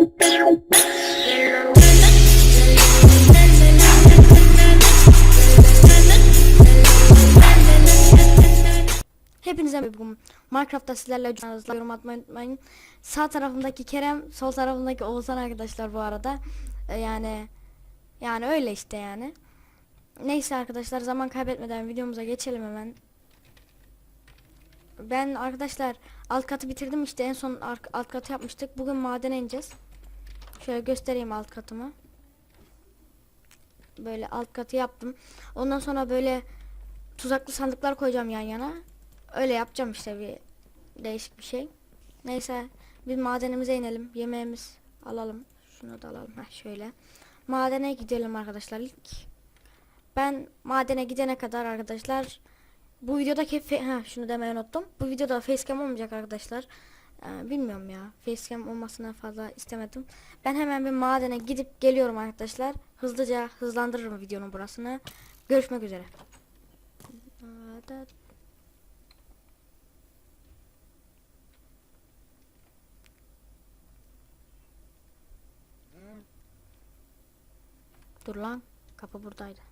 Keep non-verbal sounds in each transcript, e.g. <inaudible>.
Hepinize merhaba. Minecraft'ta sizlerle hızlı yorum atmayı unutmayın. Sağ tarafımdaki Kerem, sol tarafımdaki Oğuzhan arkadaşlar bu arada. Ee, yani yani öyle işte yani. Neyse arkadaşlar zaman kaybetmeden videomuza geçelim hemen. Ben arkadaşlar alt katı bitirdim işte en son alt katı yapmıştık. Bugün madene ineceğiz. Şöyle göstereyim alt katımı. Böyle alt katı yaptım. Ondan sonra böyle tuzaklı sandıklar koyacağım yan yana. Öyle yapacağım işte bir değişik bir şey. Neyse bir madenimize inelim. Yemeğimiz alalım. Şunu da alalım. Heh, şöyle. Madene gidelim arkadaşlar ilk. Ben madene gidene kadar arkadaşlar bu videodaki ha şunu demeyi unuttum. Bu videoda facecam olmayacak arkadaşlar. Ee, bilmiyorum ya. Facecam olmasını fazla istemedim. Ben hemen bir madene gidip geliyorum arkadaşlar. Hızlıca hızlandırırım videonun burasını. Görüşmek üzere. Dur lan. Kapı buradaydı.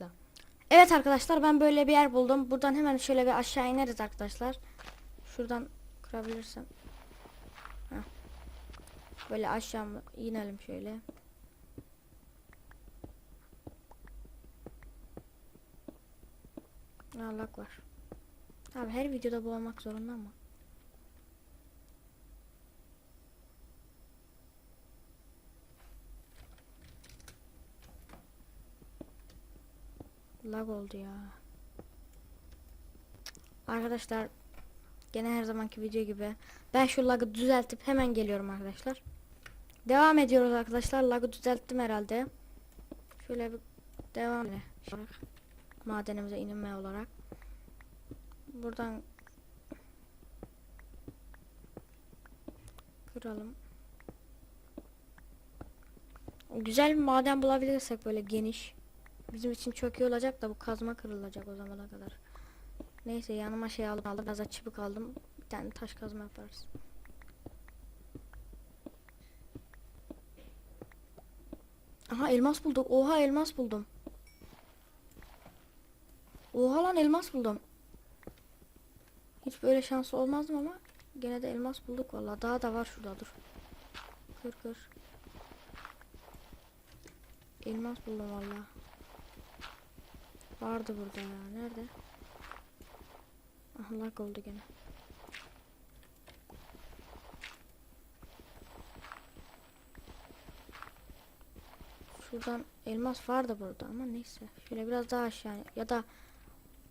Başla. Evet arkadaşlar ben böyle bir yer buldum. Buradan hemen şöyle bir aşağı ineriz arkadaşlar. Şuradan kırabilirsem. Heh. Böyle aşağı inelim şöyle. Allah var. Abi her videoda bu olmak zorunda mı? Lag oldu ya. Arkadaşlar gene her zamanki video gibi ben şu lagı düzeltip hemen geliyorum arkadaşlar. Devam ediyoruz arkadaşlar. Lagı düzelttim herhalde. Şöyle bir devam edelim. Madenimize inme olarak. Buradan kıralım. Güzel bir maden bulabilirsek böyle geniş. Bizim için çok iyi olacak da bu kazma kırılacak o zamana kadar. Neyse yanıma şey aldım. aldım. Biraz da aldım. Bir tane taş kazma yaparız. Aha elmas bulduk. Oha elmas buldum. Oha lan elmas buldum. Hiç böyle şansı olmazdım ama gene de elmas bulduk vallahi. Daha da var şurada dur. Kır kır. Elmas buldum vallahi. Vardı burada ya. Nerede? Ah lag oldu gene. Şuradan elmas vardı burada ama neyse. Şöyle biraz daha aşağı ya da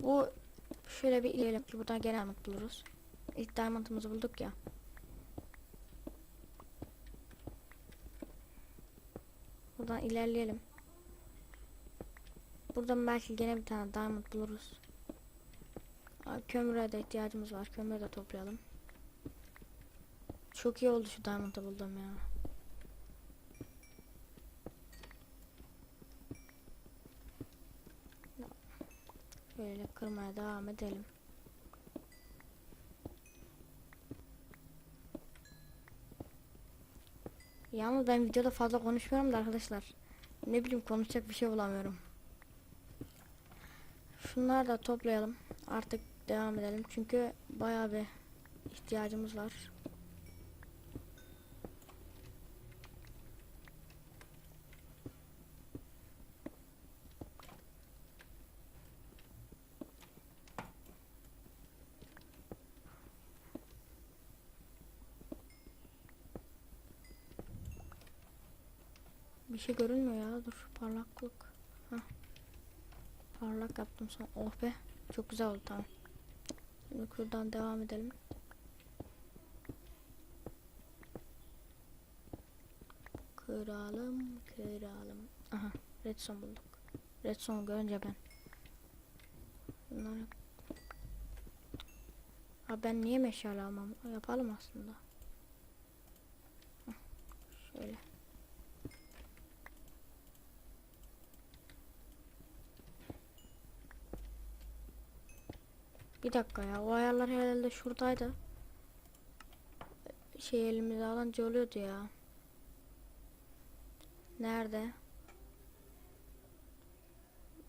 bu şöyle bir ilerleyelim ki buradan gene diamond buluruz. İlk diamond'ımızı bulduk ya. Buradan ilerleyelim. Buradan belki gene bir tane diamond buluruz. Kömüre de ihtiyacımız var. Kömürü de toplayalım. Çok iyi oldu şu diamond'ı buldum ya. Böyle kırmaya devam edelim. Yalnız ben videoda fazla konuşmuyorum da arkadaşlar. Ne bileyim konuşacak bir şey bulamıyorum. Şunları da toplayalım. Artık devam edelim. Çünkü bayağı bir ihtiyacımız var. Bir şey görünmüyor ya. Dur parlaklık. Parlak yaptım son. Oh be. Çok güzel oldu tamam. Şimdi buradan devam edelim. Kıralım, kıralım. Aha, redstone bulduk. Redstone görünce ben. Bunları... Ha ben niye meşale almam? Yapalım aslında. Şöyle. Bir dakika ya. O ayarlar herhalde şuradaydı. Şey elimize alınca oluyordu ya. Nerede?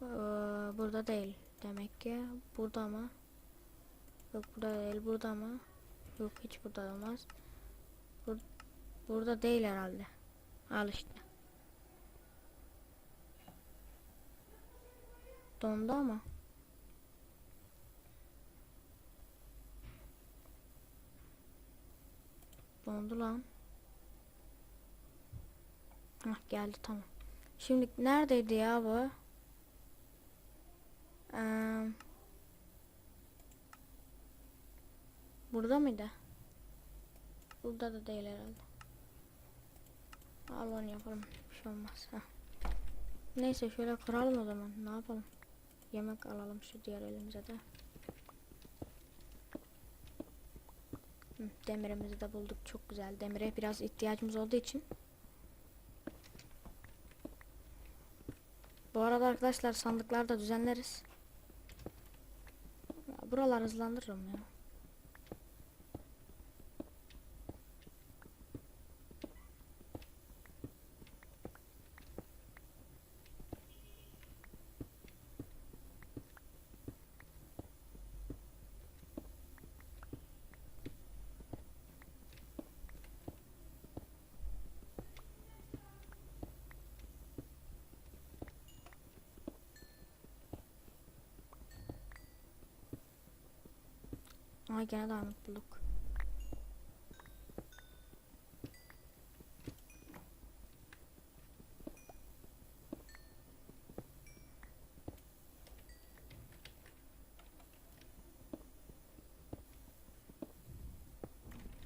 Ee, burada değil. Demek ki burada mı? Yok burada değil. Burada mı? Yok hiç burada olmaz. Bur burada değil herhalde. Al işte. Dondu ama. Dondu lan. Hah geldi tamam. Şimdi neredeydi ya bu? Eee, burada mıydı? Burada da değil herhalde. Al onu yapalım. Bir şey olmaz. Heh. Neyse şöyle kıralım o zaman. Ne yapalım? Yemek alalım şu diğer elimize de. Hı, demirimizi de bulduk. Çok güzel. Demire biraz ihtiyacımız olduğu için. Bu arada arkadaşlar sandıklar da düzenleriz. Buralar hızlandırırım ya. Ay gene diamond bulduk.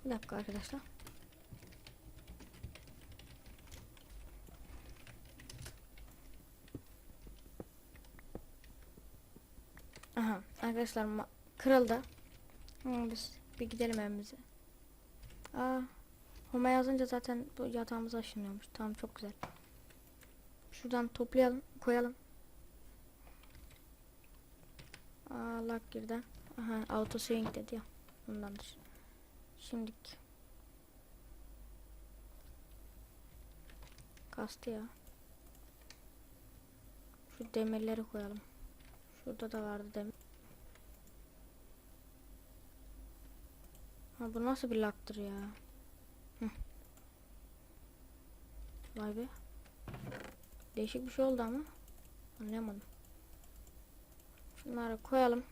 Bir dakika arkadaşlar. Aha arkadaşlar kırıldı. Hı, biz bir gidelim evimize. Aa, Homa yazınca zaten bu yatağımız aşınıyormuş. Tamam çok güzel. Şuradan toplayalım, koyalım. Aa, lag girdi. Aha, auto swing dedi ya. Bundandır. Şimdilik. Kastı ya. Şu demirleri koyalım. Şurada da vardı demir. Ha bu nasıl bir laktır ya? Hı. Vay be. Değişik bir şey oldu ama. Anlayamadım. Şunları koyalım.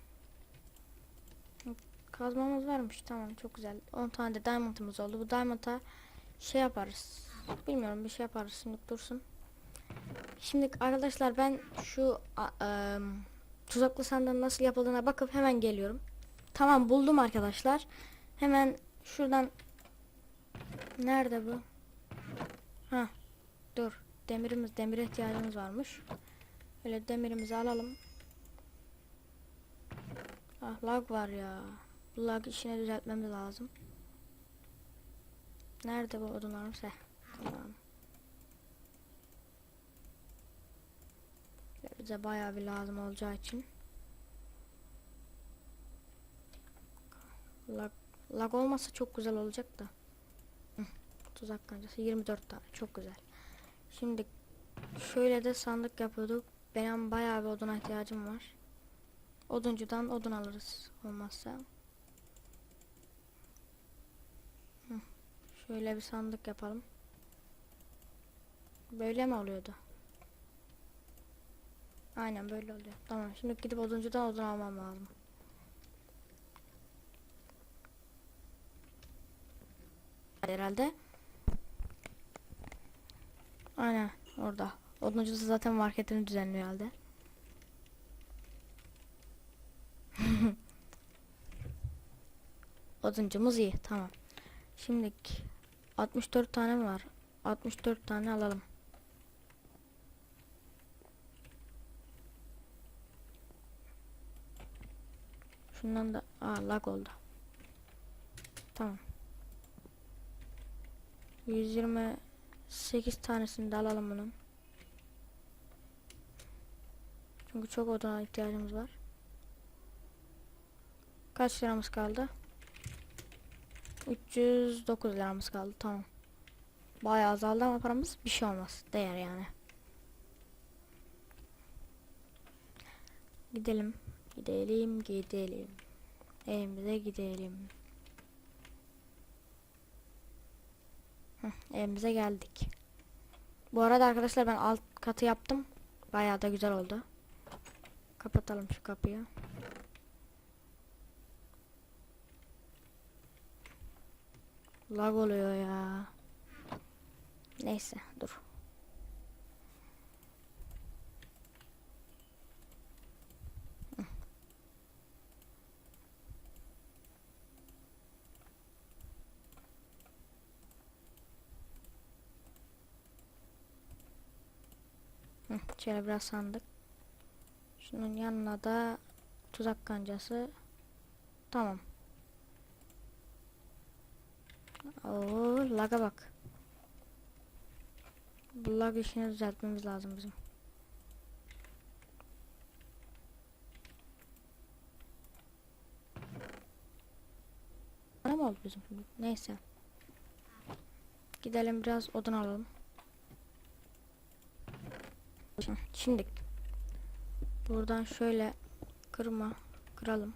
Kazmamız varmış. Tamam çok güzel. 10 tane de diamond'ımız oldu. Bu diamond'a şey yaparız. Bilmiyorum bir şey yaparız. Şimdi dursun. Şimdi arkadaşlar ben şu em, tuzaklı sandığın nasıl yapıldığına bakıp hemen geliyorum. Tamam buldum arkadaşlar. Hemen şuradan nerede bu? Ha. Dur. Demirimiz demire ihtiyacımız varmış. Öyle demirimizi alalım. Ah lag var ya. Bu lag işini düzeltmemiz lazım. Nerede bu odunlarımız? Heh. Tamam. Bize bayağı bir lazım olacağı için. Lag Lag olmasa çok güzel olacak da. Tuzak kancası 24 tane çok güzel. Şimdi şöyle de sandık yapıyorduk. Benim bayağı bir oduna ihtiyacım var. Oduncudan odun alırız olmazsa. Şöyle bir sandık yapalım. Böyle mi oluyordu? Aynen böyle oluyor. Tamam şimdi gidip oduncudan odun almam lazım. Herhalde. Aynen. Orada. Oduncu da zaten marketini düzenliyor halde. <laughs> Oduncumuz iyi. Tamam. Şimdi 64 tane mi var? 64 tane alalım. Şundan da aa lag oldu. Tamam. 128 tanesini de alalım bunun. Çünkü çok odana ihtiyacımız var. Kaç liramız kaldı? 309 liramız kaldı. Tamam. Bayağı azaldı ama paramız bir şey olmaz. Değer yani. Gidelim. Gidelim, gidelim. Evimize gidelim. Heh, evimize geldik. Bu arada arkadaşlar ben alt katı yaptım. Bayağı da güzel oldu. Kapatalım şu kapıyı. Lag oluyor ya. Neyse dur. Şöyle biraz sandık. Şunun yanına da tuzak kancası. Tamam. Oo, laga bak. Bu lag işini düzeltmemiz lazım bizim. Ne oldu bizim? Neyse. Gidelim biraz odun alalım. Şimdi buradan şöyle kırma kıralım.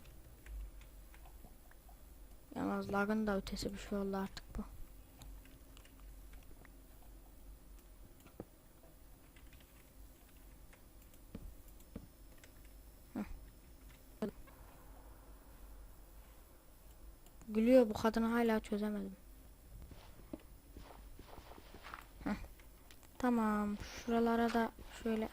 Yalnız lagın da ötesi bir şey oldu artık bu. Gülüyor bu kadını hala çözemedim. Heh. Tamam şuralara da şöyle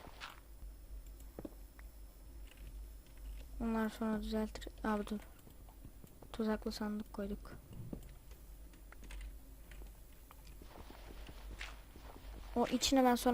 Onları sonra düzeltir. Abi dur. Tuzaklı sandık koyduk. O içine ben sonra